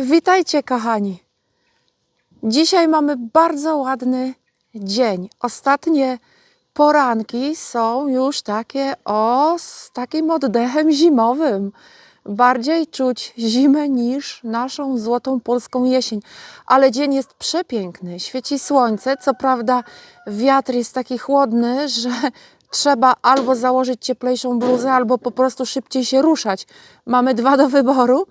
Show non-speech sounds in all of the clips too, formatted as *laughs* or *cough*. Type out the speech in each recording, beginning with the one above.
Witajcie, kochani. Dzisiaj mamy bardzo ładny dzień. Ostatnie poranki są już takie o z takim oddechem zimowym. Bardziej czuć zimę niż naszą złotą polską jesień. Ale dzień jest przepiękny. Świeci słońce. Co prawda, wiatr jest taki chłodny, że trzeba albo założyć cieplejszą bluzę, albo po prostu szybciej się ruszać. Mamy dwa do wyboru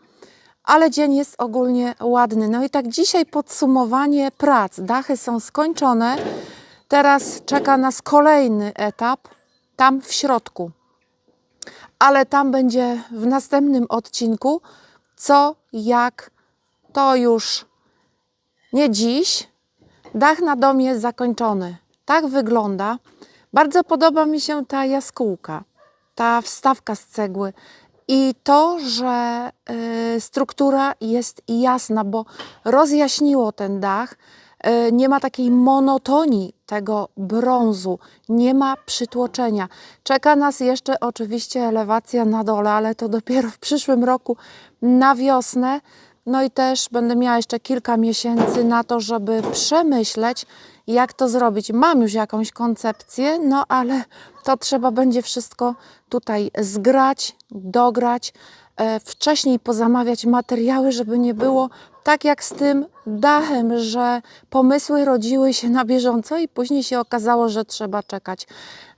ale dzień jest ogólnie ładny. No i tak dzisiaj podsumowanie prac. Dachy są skończone. Teraz czeka nas kolejny etap, tam w środku. Ale tam będzie w następnym odcinku, co, jak, to już nie dziś. Dach na dom jest zakończony. Tak wygląda. Bardzo podoba mi się ta jaskółka, ta wstawka z cegły. I to, że y, struktura jest jasna, bo rozjaśniło ten dach, y, nie ma takiej monotonii tego brązu, nie ma przytłoczenia. Czeka nas jeszcze oczywiście elewacja na dole, ale to dopiero w przyszłym roku na wiosnę. No i też będę miała jeszcze kilka miesięcy na to, żeby przemyśleć, jak to zrobić. Mam już jakąś koncepcję, no ale to trzeba będzie wszystko tutaj zgrać, dograć, e, wcześniej pozamawiać materiały, żeby nie było tak jak z tym dachem, że pomysły rodziły się na bieżąco i później się okazało, że trzeba czekać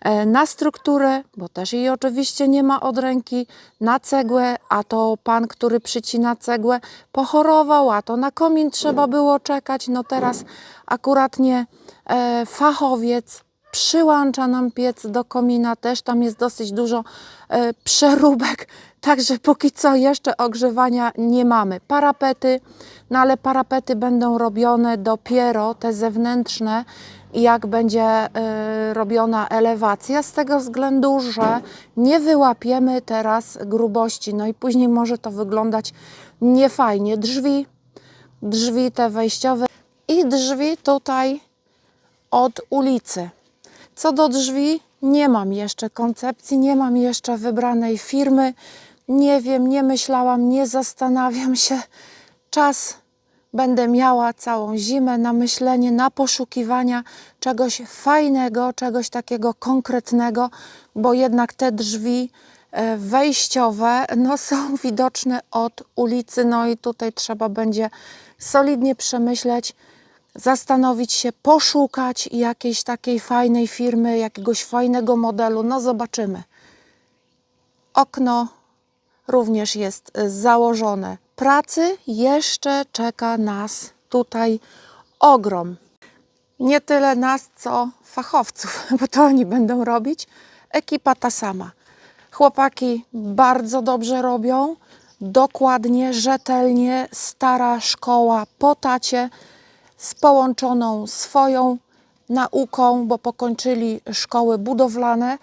e, na strukturę, bo też jej oczywiście nie ma od ręki, na cegłę, a to pan, który przycina cegłę, pochorował, a to na komin trzeba było czekać. No teraz akuratnie e, fachowiec przyłącza nam piec do komina, też tam jest dosyć dużo e, przeróbek, także póki co jeszcze ogrzewania nie mamy. Parapety, no ale parapety będą robione dopiero te zewnętrzne, jak będzie e, robiona elewacja, z tego względu, że nie wyłapiemy teraz grubości, no i później może to wyglądać niefajnie. Drzwi, drzwi te wejściowe i drzwi tutaj od ulicy. Co do drzwi, nie mam jeszcze koncepcji, nie mam jeszcze wybranej firmy. Nie wiem, nie myślałam, nie zastanawiam się. Czas będę miała całą zimę na myślenie, na poszukiwania czegoś fajnego, czegoś takiego konkretnego, bo jednak te drzwi e, wejściowe no, *laughs* są widoczne od ulicy. No i tutaj trzeba będzie solidnie przemyśleć, zastanowić się, poszukać jakiejś takiej fajnej firmy, jakiegoś fajnego modelu. No zobaczymy. Okno również jest y, założone. Pracy jeszcze czeka nas tutaj ogrom. Nie tyle nas, co fachowców, *laughs* bo to oni będą robić. Ekipa ta sama. Chłopaki bardzo dobrze robią, dokładnie, rzetelnie, stara szkoła po tacie z połączoną swoją nauką, bo pokończyli szkoły budowlane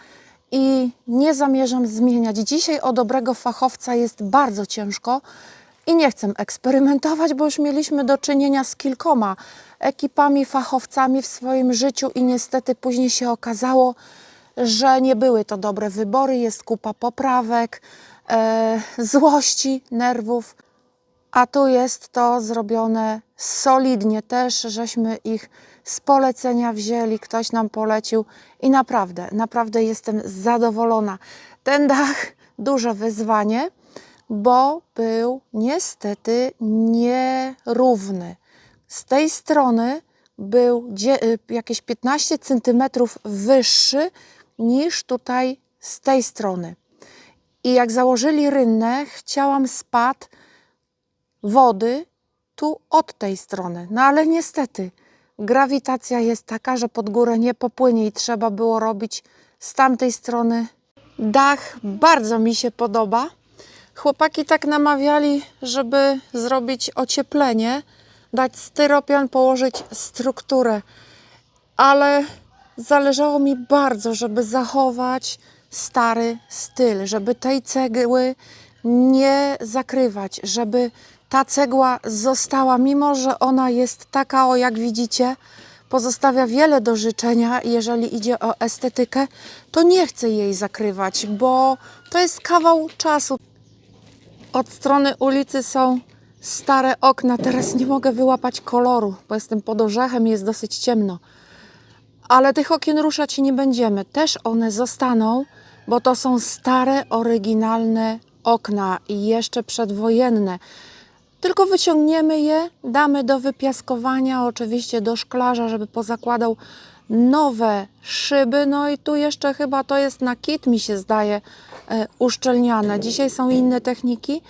i nie zamierzam zmieniać. Dzisiaj o dobrego fachowca jest bardzo ciężko i nie chcę eksperymentować, bo już mieliśmy do czynienia z kilkoma ekipami, fachowcami w swoim życiu i niestety później się okazało, że nie były to dobre wybory, jest kupa poprawek, e, złości, nerwów a tu jest to zrobione solidnie też, żeśmy ich z polecenia wzięli, ktoś nam polecił i naprawdę, naprawdę jestem zadowolona. Ten dach duże wyzwanie, bo był niestety nierówny. Z tej strony był y, jakieś 15 cm wyższy niż tutaj z tej strony. I jak założyli rynnę, chciałam spadł wody tu od tej strony. No ale niestety grawitacja jest taka, że pod górę nie popłynie i trzeba było robić z tamtej strony dach. Bardzo mi się podoba. Chłopaki tak namawiali, żeby zrobić ocieplenie, dać styropian, położyć strukturę, ale zależało mi bardzo, żeby zachować stary styl, żeby tej cegły nie zakrywać, żeby ta cegła została, mimo że ona jest taka, o jak widzicie, pozostawia wiele do życzenia, jeżeli idzie o estetykę, to nie chcę jej zakrywać, bo to jest kawał czasu. Od strony ulicy są stare okna. Teraz nie mogę wyłapać koloru, bo jestem pod orzechem i jest dosyć ciemno. Ale tych okien ruszać nie będziemy. Też one zostaną, bo to są stare, oryginalne okna i jeszcze przedwojenne. Tylko wyciągniemy je, damy do wypiaskowania, oczywiście do szklarza, żeby pozakładał nowe szyby. No i tu jeszcze chyba to jest na kit, mi się zdaje, e, uszczelniane. Dzisiaj są inne techniki.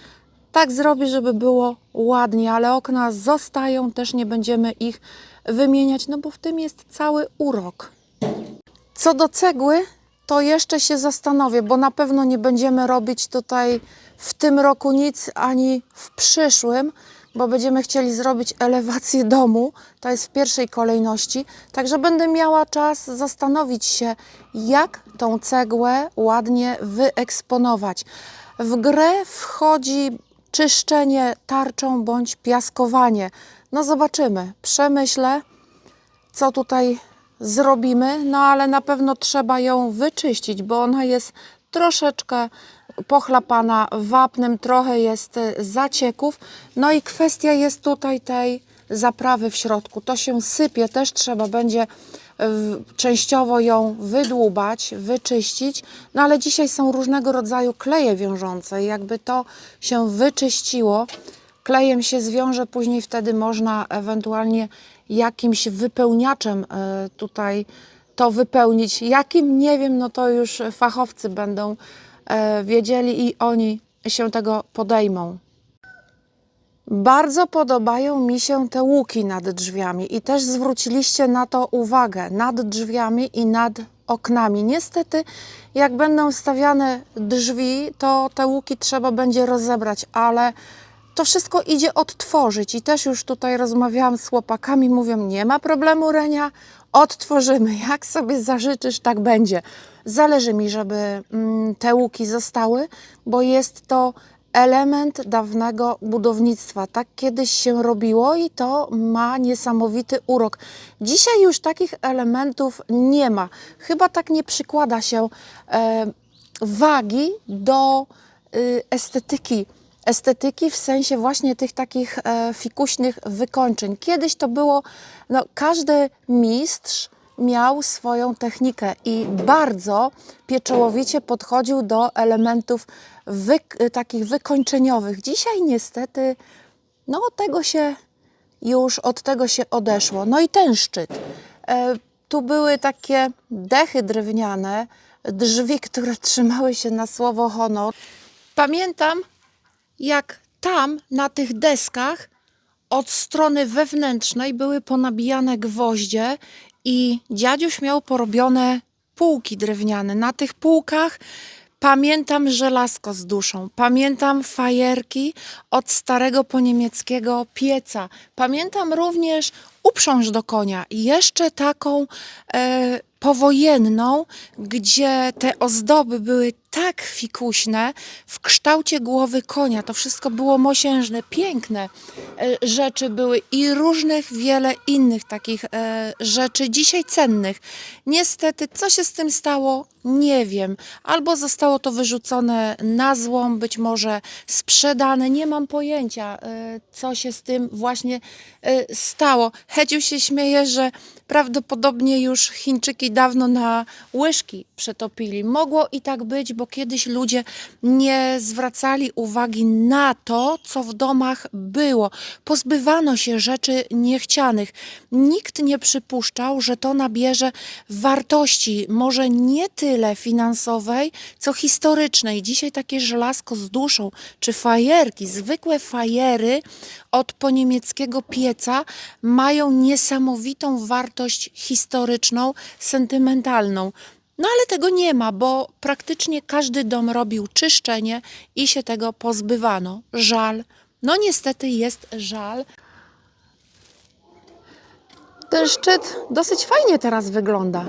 Tak zrobię, żeby było ładnie, ale okna zostają, też nie będziemy ich wymieniać, no bo w tym jest cały urok. Co do cegły, to jeszcze się zastanowię, bo na pewno nie będziemy robić tutaj w tym roku nic, ani w przyszłym, bo będziemy chcieli zrobić elewację domu. To jest w pierwszej kolejności. Także będę miała czas zastanowić się, jak tą cegłę ładnie wyeksponować. W grę wchodzi czyszczenie tarczą bądź piaskowanie. No zobaczymy, przemyślę co tutaj zrobimy, no ale na pewno trzeba ją wyczyścić, bo ona jest troszeczkę pochlapana wapnem, trochę jest e, zacieków. No i kwestia jest tutaj tej zaprawy w środku. To się sypie, też trzeba będzie w- częściowo ją wydłubać, wyczyścić. No ale dzisiaj są różnego rodzaju kleje wiążące. Jakby to się wyczyściło, klejem się zwiąże, później wtedy można ewentualnie jakimś wypełniaczem e, tutaj to wypełnić. Jakim nie wiem, no to już fachowcy będą e, wiedzieli i oni się tego podejmą. Bardzo podobają mi się te łuki nad drzwiami i też zwróciliście na to uwagę nad drzwiami i nad oknami. Niestety, jak będą stawiane drzwi, to te łuki trzeba będzie rozebrać, ale to wszystko idzie odtworzyć i też już tutaj rozmawiałam z chłopakami, mówią, nie ma problemu Renia, odtworzymy, jak sobie zażyczysz, tak będzie. Zależy mi, żeby mm, te łuki zostały, bo jest to element dawnego budownictwa. Tak kiedyś się robiło i to ma niesamowity urok. Dzisiaj już takich elementów nie ma. Chyba tak nie przykłada się e, wagi do y, estetyki. Estetyki w sensie właśnie tych takich e, fikuśnych wykończeń. Kiedyś to było, no, każdy mistrz miał swoją technikę i bardzo pieczołowicie podchodził do elementów takich wykończeniowych. Dzisiaj niestety no tego się już od tego się odeszło. No i ten szczyt. E, tu były takie dechy drewniane, drzwi, które trzymały się na słowo honor. Pamiętam, jak tam na tych deskach od strony wewnętrznej były ponabijane gwoździe i dziadziuś miał porobione półki drewniane. Na tych półkach pamiętam żelazko z duszą, pamiętam fajerki od starego poniemieckiego pieca. Pamiętam również uprząż do konia i jeszcze taką e, powojenną, gdzie te ozdoby były tak fikuśne w kształcie głowy konia. To wszystko było mosiężne, piękne e, rzeczy były i różnych wiele innych takich e, rzeczy, dzisiaj cennych. Niestety, co się z tym stało, nie wiem. Albo zostało to wyrzucone na złom, być może sprzedane, nie mam pojęcia, e, co się z tym właśnie stało. Hedziu się śmieje, że prawdopodobnie już Chińczyki dawno na łyżki przetopili. Mogło i tak być, bo kiedyś ludzie nie zwracali uwagi na to, co w domach było. Pozbywano się rzeczy niechcianych. Nikt nie przypuszczał, że to nabierze wartości, może nie tyle finansowej, co historycznej. Dzisiaj takie żelazko z duszą, czy fajerki, zwykłe fajery od poniemieckiego pieca mają niesamowitą wartość historyczną, sentymentalną. No ale tego nie ma, bo praktycznie każdy dom robił czyszczenie i się tego pozbywano. Żal. No niestety jest żal. Ten szczyt dosyć fajnie teraz wygląda.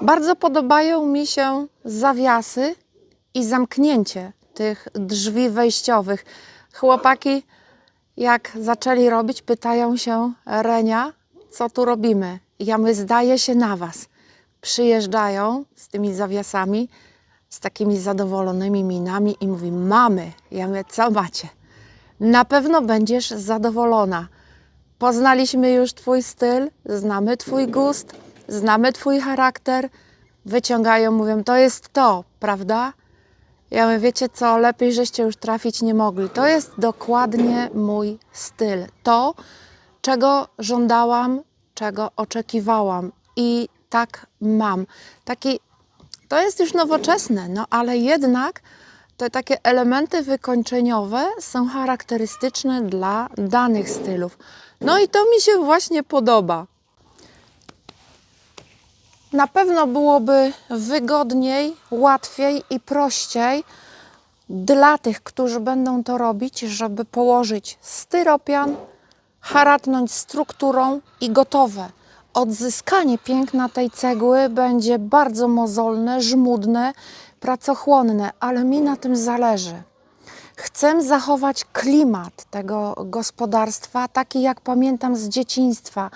Bardzo podobają mi się zawiasy i zamknięcie tych drzwi wejściowych. Chłopaki, jak zaczęli robić, pytają się Renia, co tu robimy. Ja my zdaje się na was. Przyjeżdżają z tymi zawiasami, z takimi zadowolonymi minami i mówi, mamy. Ja mówię, co macie? Na pewno będziesz zadowolona. Poznaliśmy już Twój styl, znamy Twój gust, znamy Twój charakter. Wyciągają, mówią, to jest to, prawda? Ja mówię, wiecie co, lepiej żeście już trafić nie mogli. To jest dokładnie mój styl. To, czego żądałam, czego oczekiwałam i tak mam. Taki, to jest już nowoczesne, no ale jednak te takie elementy wykończeniowe są charakterystyczne dla danych stylów. No i to mi się właśnie podoba. Na pewno byłoby wygodniej, łatwiej i prościej dla tych, którzy będą to robić, żeby położyć styropian, haratnąć strukturą i gotowe. Odzyskanie piękna tej cegły będzie bardzo mozolne, żmudne, pracochłonne, ale mi na tym zależy. Chcę zachować klimat tego gospodarstwa, taki jak pamiętam z dzieciństwa.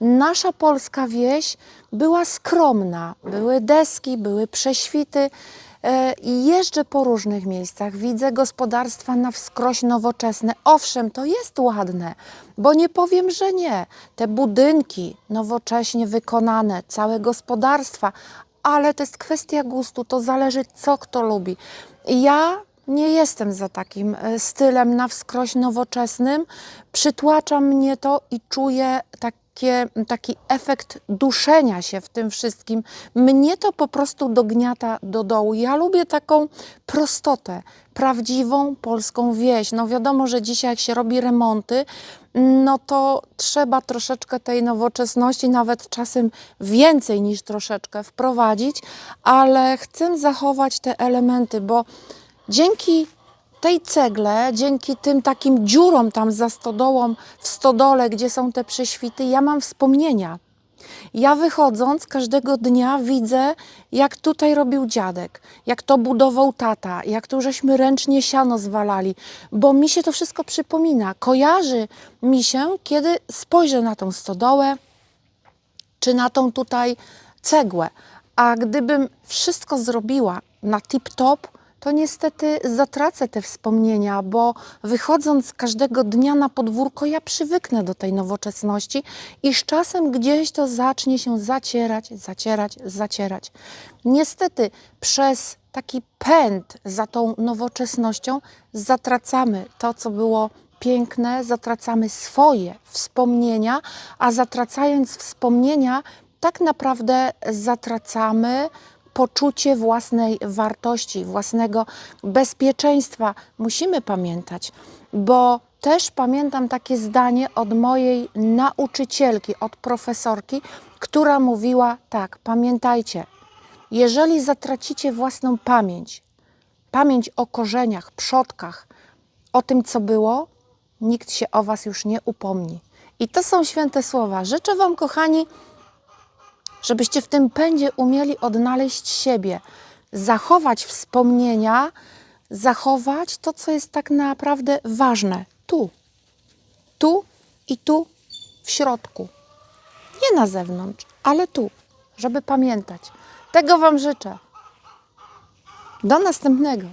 Nasza polska wieś była skromna. Były deski, były prześwity. E, I jeżdżę po różnych miejscach, widzę gospodarstwa na wskroś nowoczesne. Owszem, to jest ładne, bo nie powiem, że nie. Te budynki nowocześnie wykonane, całe gospodarstwa, ale to jest kwestia gustu, to zależy, co kto lubi. Ja nie jestem za takim e, stylem na wskroś nowoczesnym. Przytłacza mnie to i czuję takie, taki efekt duszenia się w tym wszystkim. Mnie to po prostu dogniata do dołu. Ja lubię taką prostotę, prawdziwą polską wieś. No wiadomo, że dzisiaj jak się robi remonty, no to trzeba troszeczkę tej nowoczesności, nawet czasem więcej niż troszeczkę wprowadzić, ale chcę zachować te elementy, bo dzięki tej cegle, dzięki tym takim dziurom tam za stodołą, w stodole, gdzie są te prześwity, ja mam wspomnienia. Ja wychodząc każdego dnia widzę, jak tutaj robił dziadek, jak to budował tata, jak tu żeśmy ręcznie siano zwalali, bo mi się to wszystko przypomina. Kojarzy mi się, kiedy spojrzę na tą stodołę, czy na tą tutaj cegłę. A gdybym wszystko zrobiła na tip-top, to niestety zatracę te wspomnienia, bo wychodząc każdego dnia na podwórko, ja przywyknę do tej nowoczesności i z czasem gdzieś to zacznie się zacierać, zacierać, zacierać. Niestety przez taki pęd za tą nowoczesnością zatracamy to, co było piękne, zatracamy swoje wspomnienia, a zatracając wspomnienia, tak naprawdę zatracamy poczucie własnej wartości, własnego bezpieczeństwa. Musimy pamiętać, bo też pamiętam takie zdanie od mojej nauczycielki, od profesorki, która mówiła tak: pamiętajcie, jeżeli zatracicie własną pamięć, pamięć o korzeniach, przodkach, o tym, co było, nikt się o Was już nie upomni. I to są święte słowa. Życzę Wam, kochani, żebyście w tym pędzie umieli odnaleźć siebie, zachować wspomnienia, zachować to, co jest tak naprawdę ważne tu, tu i tu w środku. Nie na zewnątrz, ale tu, żeby pamiętać. Tego Wam życzę. Do następnego.